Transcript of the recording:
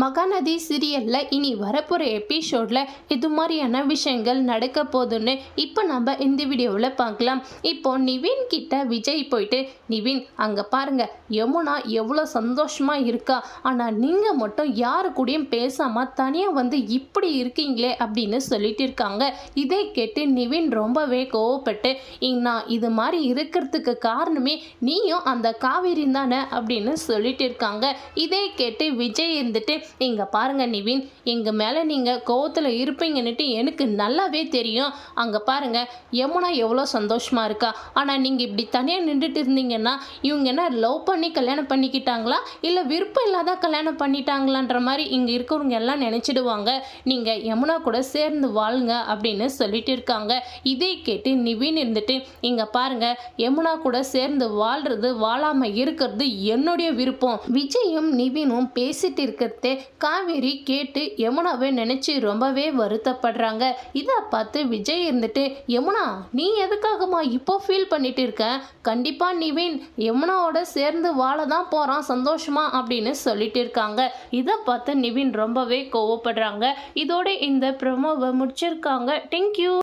மகாநதி சீரியலில் இனி வரப்போகிற எபிசோடில் இது மாதிரியான விஷயங்கள் நடக்க போகுதுன்னு இப்போ நம்ம இந்த வீடியோவில் பார்க்கலாம். இப்போ நிவின் கிட்ட விஜய் போயிட்டு நிவின் அங்கே பாருங்க யமுனா எவ்வளோ சந்தோஷமாக இருக்கா? ஆனால் நீங்கள் மட்டும் யாரு கூடயும் பேசாமல் தனியாக வந்து இப்படி இருக்கீங்களே அப்படின்னு சொல்லிட்டு இருக்காங்க. இதை கேட்டு நிவின் ரொம்பவே கோவப்பட்டு நான் இது மாதிரி இருக்கிறதுக்கு காரணமே நீயும் அந்த காவேரி தானே அப்படின்னு சொல்லிட்டு இருக்காங்க. இதை கேட்டு விஜய் இருந்துட்டு இங்கே பாருங்க நிவின் எங்கள் மேலே நீங்கள் கோவத்தில் இருப்பீங்கன்னுட்டு எனக்கு நல்லாவே தெரியும். அங்கே பாருங்க யமுனா எவ்வளோ சந்தோஷமாக இருக்கா. ஆனால் நீங்கள் இப்படி தனியாக நின்றுட்டு இருந்தீங்கன்னா இவங்க என்ன லவ் பண்ணி கல்யாணம் பண்ணிக்கிட்டாங்களா? இல்லை விருப்பம் இல்லாத கல்யாணம் பண்ணிட்டாங்களான்ற மாதிரி இங்கே இருக்கிறவங்க எல்லாம் நினச்சிடுவாங்க. நீங்கள் யமுனா கூட சேர்ந்து வாழுங்க அப்படின்னு சொல்லிட்டு இருக்காங்க. இதை கேட்டு நிவின் இருந்துட்டு இங்கே பாருங்க யமுனா கூட சேர்ந்து வாழ்றது வாழாமல் இருக்கிறது என்னுடைய விருப்பம். விஜயும் நிவினும் பேசிட்டு இருக்கிறதே காவேரி கேட்டு யமுனாவை நினச்சி ரொம்பவே வருத்தப்படுறாங்க. இதை பார்த்து விஜய் இருந்துட்டு யமுனா நீ எதுக்காகம்மா இப்போ ஃபீல் பண்ணிட்டு இருக்க? கண்டிப்பாக நிவின் யமுனாவோட சேர்ந்து வாழ தான் போகிறான் சந்தோஷமா? அப்படின்னு சொல்லிட்டு இருக்காங்க. இதை பார்த்து நிவின் ரொம்பவே கோவப்படுறாங்க. இதோட இந்த ப்ரொமோவை முடிச்சிருக்காங்க. தேங்க்யூ